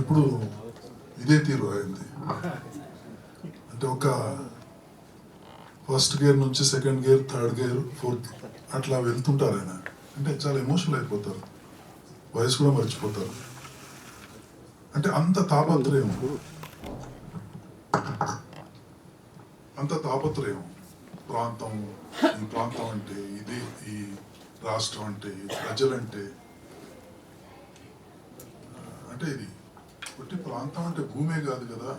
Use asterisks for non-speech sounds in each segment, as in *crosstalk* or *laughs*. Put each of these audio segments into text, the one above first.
ఇప్పుడు ఇదే తీరు అయింది. అంటే ఒక ఫస్ట్ గేర్ నుంచి second gear third gear fourth అట్లా వెళ్తుంటారు ఆయన. అంటే చాలా ఎమోషనల్ అయిపోతారు. వయసు కూడా మర్చిపోతారు. అంటే అంత తాపత్రయం. అంత తాపత్రయం. ప్రాంతం ఈ ప్రాంతం అంటే ఇది ఈ రాష్ట్రం అంటే ప్రజలంటే అంటే ఇది పుట్టి ప్రాంతం అంటే భూమే కాదు కదా.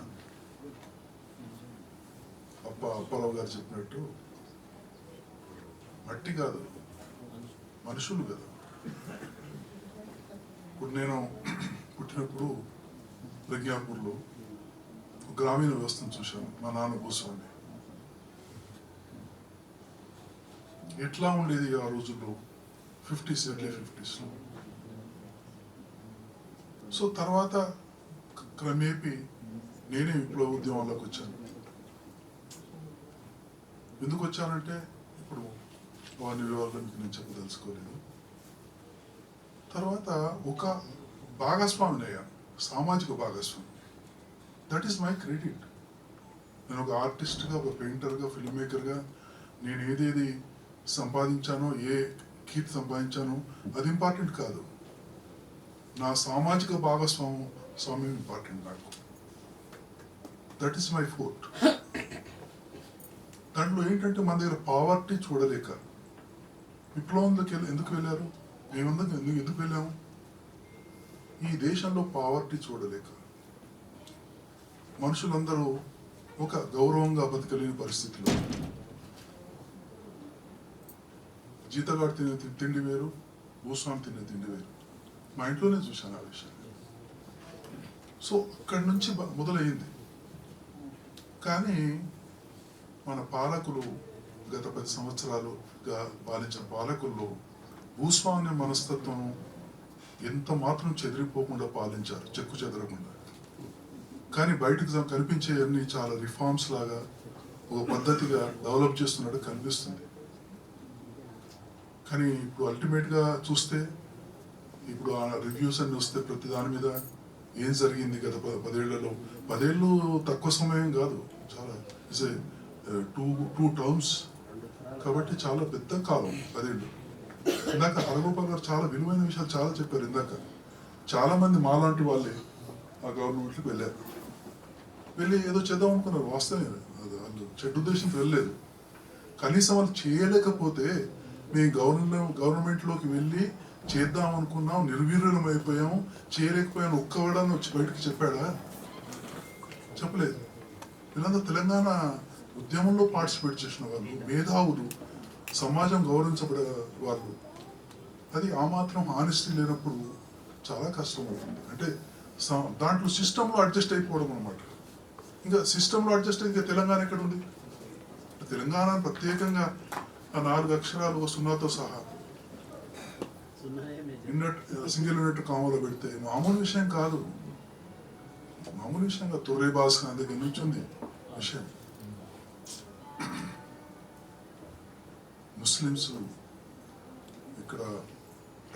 అప్ప అప్పారావు గారు చెప్పినట్టు మట్టి కాదు మనుషులు కదా. ఇప్పుడు నేను పుట్టినప్పుడు ప్రజ్ఞాపూర్లో గ్రామీణ వ్యవస్థను చూశాను మా నాన్న గోస్వామి ఎట్లా ఉండేది ఆ రోజుల్లో? Fifties early ఫిఫ్టీస్లో. సో తర్వాత క్రమేపీ నేనే విప్లవ ఉద్యమాల్లోకి వచ్చాను. ఎందుకు వచ్చానంటే ఇప్పుడు వారి వివరాలు మీకు నేను చెప్పదలుచుకోలేదు. తర్వాత ఒక భాగస్వామిని అయ్యాను సామాజిక భాగస్వామి. దట్ ఈస్ మై క్రెడిట్ నేను ఒక ఆర్టిస్ట్గా ఒక పెయింటర్గా ఫిల్మ్ మేకర్గా నేను ఏదేది సంపాదించానో ఏ కీర్తి సంపాదించానో అది ఇంపార్టెంట్ కాదు. నా సామాజిక భాగస్వామ్యం స్వామ్యం ఇంపార్టెంట్ నాకు. దట్ ఈస్ మై ఫోర్ట్ దాంట్లో ఏంటంటే మన దగ్గర పావర్టీ చూడలేక విప్లవంలోకి వెళ్ళి ఎందుకు వెళ్ళారు? మేమందరం ఎందుకు ఎందుకు వెళ్ళాము? ఈ దేశంలో పావర్టీ చూడలేక మనుషులందరూ ఒక గౌరవంగా బతకలేని పరిస్థితిలో జీతగాడు తినే తి- తిండి వేరు భూస్వామి తినే తిండి వేరు. మా ఇంట్లోనే చూశాను ఆ విషయం. సో అక్కడి నుంచి మొదలయ్యింది. మొదలైంది కానీ మన పాలకులు గత పది సంవత్సరాలుగా పాలించిన పాలకుల్లో భూస్వామ్య మనస్తత్వం ఎంత మాత్రం చెదిరిపోకుండా పాలించారు చెక్కు చెదరకుండా. కానీ బయటకు కనిపించేవన్నీ కనిపించే అన్ని చాలా రిఫార్మ్స్ లాగా ఒక పద్ధతిగా డెవలప్ చేస్తున్నట్టు కనిపిస్తుంది. కానీ ఇప్పుడు అల్టిమేట్గా చూస్తే ఇప్పుడు ఆ రివ్యూస్ అన్ని వస్తే ప్రతి దాని మీద ఏం జరిగింది గత పదేళ్ళలో? పదేళ్ళు తక్కువ సమయం కాదు. చాలా ఇట్స్ టూ టూ టర్మ్స్ కాబట్టి చాలా పెద్ద కాలం పదేళ్ళు. ఇందాక హరగోపాల్ గారు చాలా విలువైన విషయాలు చాలా చెప్పారు ఇందాక. చాలా మంది మాలాంటి వాళ్ళే ఆ గవర్నమెంట్కి వెళ్ళారు. వెళ్ళి ఏదో చేద్దాం అనుకున్నారు. వాస్తవమే అది. వాళ్ళు చెడ్డ ఉద్దేశంతో వెళ్ళలేదు. కనీసం వాళ్ళు చేయలేకపోతే మేము గవర్నమెంట్ గవర్నమెంట్లోకి వెళ్ళి చేద్దాం అనుకున్నాం నిర్వీర్యం అయిపోయాం చేయలేకపోయాను ఒక్కవాడని వచ్చి బయటకు చెప్పాడా? చెప్పలేదు. వీళ్ళందరూ తెలంగాణ ఉద్యమంలో పార్టిసిపేట్ చేసిన వాళ్ళు మేధావులు సమాజం గౌరవించబడే వాళ్ళు. అది ఆ మాత్రం హానెస్టీ లేనప్పుడు చాలా కష్టం అవుతుంది అంటే దాంట్లో సిస్టంలో అడ్జస్ట్ అయిపోవడం అనమాట ఇంకా సిస్టంలో అడ్జస్ట్ అయితే తెలంగాణ ఎక్కడ ఉంది? తెలంగాణ ప్రత్యేకంగా ఆ నాలుగు అక్షరాలు సున్నాతో సహా యూనిట్ సింగిల్ యూనిట్ కామలో పెడితే మామూలు విషయం కాదు. మామూలు విషయం కాదు. తొర్రే భాస్కర్ దగ్గర నుంచి ఉంది విషయం. ముస్లిమ్స్ ఇక్కడ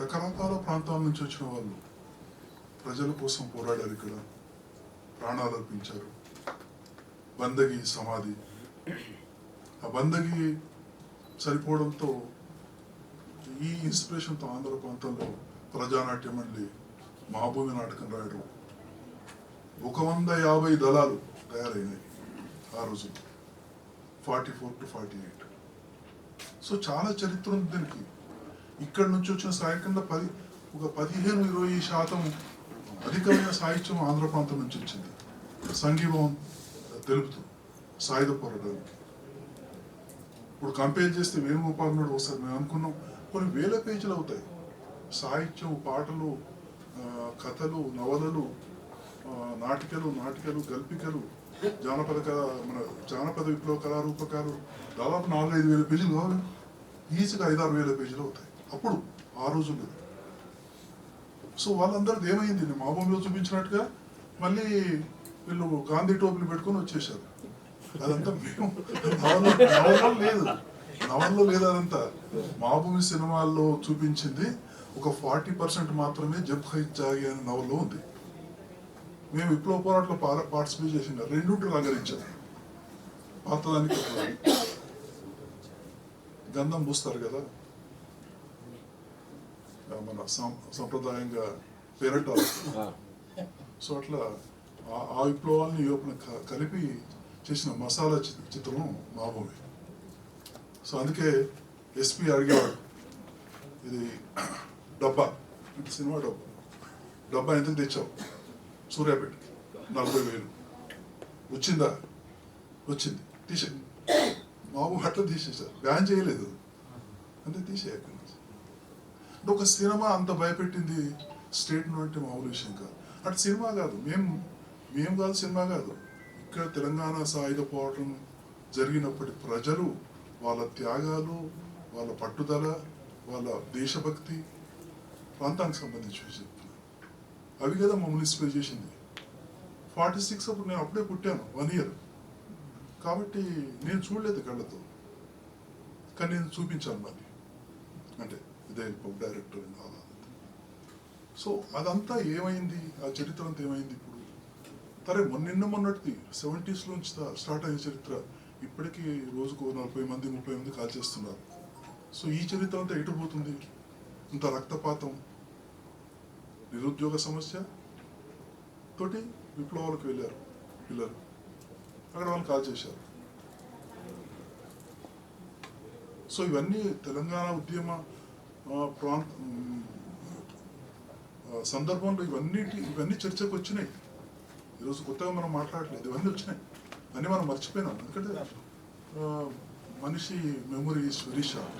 రకరకాల ప్రాంతాల నుంచి వచ్చిన వాళ్ళు ప్రజల కోసం పోరాడారు ఇక్కడ. ప్రాణాలు అర్పించారు. బందగి సమాధి. ఆ బందగి సరిపోవడంతో ఈ ఇన్స్పిరేషన్తో ఆంధ్ర ప్రాంతంలో ప్రజానాట్యం మళ్ళీ మహాభూమి నాటకం రాయడం. ఒక వంద యాభై దళాలు తయారైనాయి ఆ రోజు. Forty four to forty eight. So చాలా చరిత్ర ఉంది దీనికి. ఇక్కడ నుంచి వచ్చిన సాహిత్యంలో పది ఒక పదిహేను ఇరవై శాతం అధికమైన సాహిత్యం ఆంధ్ర ప్రాంతం నుంచి వచ్చింది. సంఘీభావం తెలుపుతూ సాయుధ పోరాటానికి. ఇప్పుడు కంపేర్ చేస్తే వేణుగోపాల్ నాయుడు ఒకసారి మేము అనుకున్నాం కొన్ని వేల పేజీలు అవుతాయి. సాహిత్యం పాటలు కథలు నవలలు నాటికలు నాటికలు గల్పికలు జానపద కళ మన జానపద విప్లవ కళారూపకాలు దాదాపు నాలుగైదు వేల పేజీలు కావాలి. ఈజీగా ఐదారు వేల పేజీలు అవుతాయి. అప్పుడు ఆ రోజుల్లో. సో వాళ్ళందరిది ఏమైంది? మా భూమిలో చూపించినట్టుగా మళ్ళీ వీళ్ళు గాంధీ టోపీలు పెట్టుకొని వచ్చేసారు అదంతా మేము. *laughs* లేదు. నవల్లో లేదు అదంతా మా భూమి సినిమాల్లో చూపించింది ఒక ఫార్టీ పర్సెంట్ మాత్రమే జబ్ హై జాగి అనే నవల్లో ఉంది. మేము విప్లవ పోరాటంలో పార్టిసిపేట్ చేసిన రెండింటి రంగరించాం పాతదానికి. గంధం పూస్తారు కదా. మన సంప్రదాయంగా పేరంటారు సో అట్లా ఆ- క- కలిపి చేసిన మసాలా చిత్రం మాభూమి సో అందుకే ఎస్పీ అడిగేవాడు ఇది డబ్బా ఇది సినిమా డబ్బా. డబ్బా ఎందుకు తెచ్చావు? సూర్యాపేటకి నలభై వేలు. వచ్చిందా? వచ్చింది. తీసే. మామూలు అట్లా తీసేశారు. బ్యాన్ చేయలేదు. అంటే తీసేయకండి అంటే ఒక సినిమా అంత భయపెట్టింది స్టేట్ అంటే మామూలు విషయం కాదు. అటు సినిమా కాదు. మేము మేము కాదు సినిమా కాదు. ఇక్కడ తెలంగాణ సాయుధ పోవటం జరిగినప్పటి ప్రజలు వాళ్ళ త్యాగాలు వాళ్ళ పట్టుదల వాళ్ళ దేశభక్తి ప్రాంతానికి సంబంధించి చెప్తున్నాను అవి కదా మమ్మల్ని ఇన్స్పైర్ చేసింది. ఫార్టీ సిక్స్ అప్పుడు నేను అప్పుడే పుట్టాను వన్ ఇయర్ కాబట్టి నేను చూడలేదు కళ్ళతో. కానీ నేను చూపించాను మరి. అంటే ఇదే డైరెక్టర్ సో అదంతా ఏమైంది? ఆ చరిత్ర అంతా ఏమైంది ఇప్పుడు? సరే మొన్న మొన్నటిది సెవెంటీస్లోంచి స్టార్ట్ అయిన చరిత్ర. ఇప్పటికీ రోజుకు నలభై మంది ముప్పై మంది కాల్చేస్తున్నారు సో ఈ చరిత్ర అంతా ఎటు పోతుంది? ఇంత రక్తపాతం నిరుద్యోగ సమస్య తోటి విప్లవాలకు వెళ్ళారు పిల్లలు. అక్కడ వాళ్ళు కాల్ చేశారు. సో ఇవన్నీ తెలంగాణ ఉద్యమ ప్రాంత సందర్భంలో ఇవన్నిటి ఇవన్నీ చర్చకు వచ్చినాయి. ఈరోజు కొత్తగా మనం మాట్లాడలేదు ఇవన్నీ వచ్చినాయి. అన్నీ మనం మర్చిపోయినాం. ఎందుకంటే మనిషి మెమొరీ ఈస్ వెరీ షార్ట్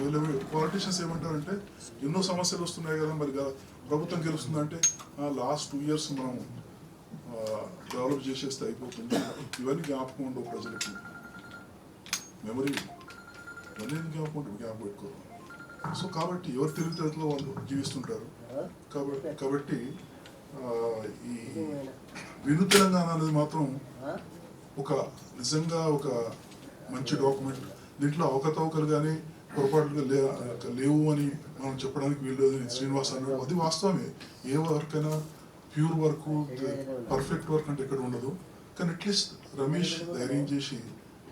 వీళ్ళు పాలిటీషియన్స్ ఏమంటారంటే ఎన్నో సమస్యలు వస్తున్నాయి కదా మరి ప్రభుత్వం గెలుస్తుందంటే లాస్ట్ టూ ఇయర్స్ మనం డెవలప్ చేసేస్తే అయిపోతుంది ఇవన్నీ జ్ఞాపకం ఉండవు ప్రజలకి. మెమరీ ఇవన్నీ జ్ఞాపకం ఉంటుంది జ్ఞాపకం పెట్టుకోరు సో కాబట్టి ఎవరు తెలివితేటలో వాళ్ళు జీవిస్తుంటారు. కాబట్టి కాబట్టి ఈ విను తెలంగాణ అనేది మాత్రం ఒక నిజంగా ఒక మంచి డాక్యుమెంట్ దీంట్లో అవకతవకలు కానీ పొరపాట్లు లేవు అని మనం చెప్పడానికి వీళ్ళు శ్రీనివాస్ అన్నాడు. అది వాస్తవమే. ఏ వర్క్ అయినా ప్యూర్ వర్క్ పర్ఫెక్ట్ వర్క్ అంటే ఎక్కడ ఉండదు. కానీ అట్లీస్ట్ రమేష్ ధైర్యం చేసి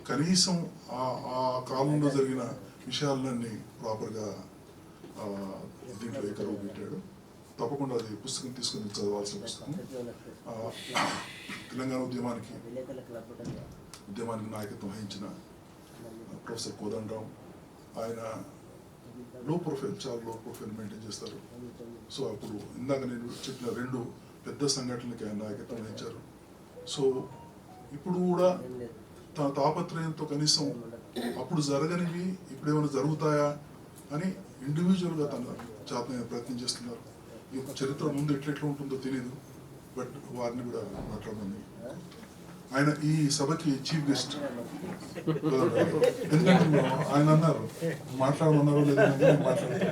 కనీసం ఆ ఆ కాలంలో జరిగిన విషయాలన్నీ ప్రాపర్గా దీంట్లో ఎక్కడ పెట్టాడు. తప్పకుండా అది పుస్తకం తీసుకుని చదవాల్సిన పుస్తకం. తెలంగాణ ఉద్యమానికి ఉద్యమానికి నాయకత్వం వహించిన ప్రొఫెసర్ కోదండరావు ఆయన లో ప్రొఫైల్ చాలా లో ప్రొఫైల్ మెయింటైన్ చేస్తారు. సో అప్పుడు ఇందాక నేను చెప్పిన రెండు పెద్ద సంఘటనలకి ఆయన నాయకత్వం వహించారు. సో ఇప్పుడు కూడా తన తాపత్రయంతో కనీసం అప్పుడు జరగనివి ఇప్పుడు ఏమైనా జరుగుతాయా అని ఇండివిజువల్గా తన చేతన ప్రయత్నం చేస్తున్నారు. యొక్క చరిత్ర ముందు ఎట్లెట్లా ఉంటుందో తెలియదు బట్ వారిని కూడా మాట్లాడమని ఆయన ఈ సభకి చీఫ్ గెస్ట్. ఎందుకంటే ఆయన అన్నారు మాట్లాడమన్నారు లేదా మాట్లాడారు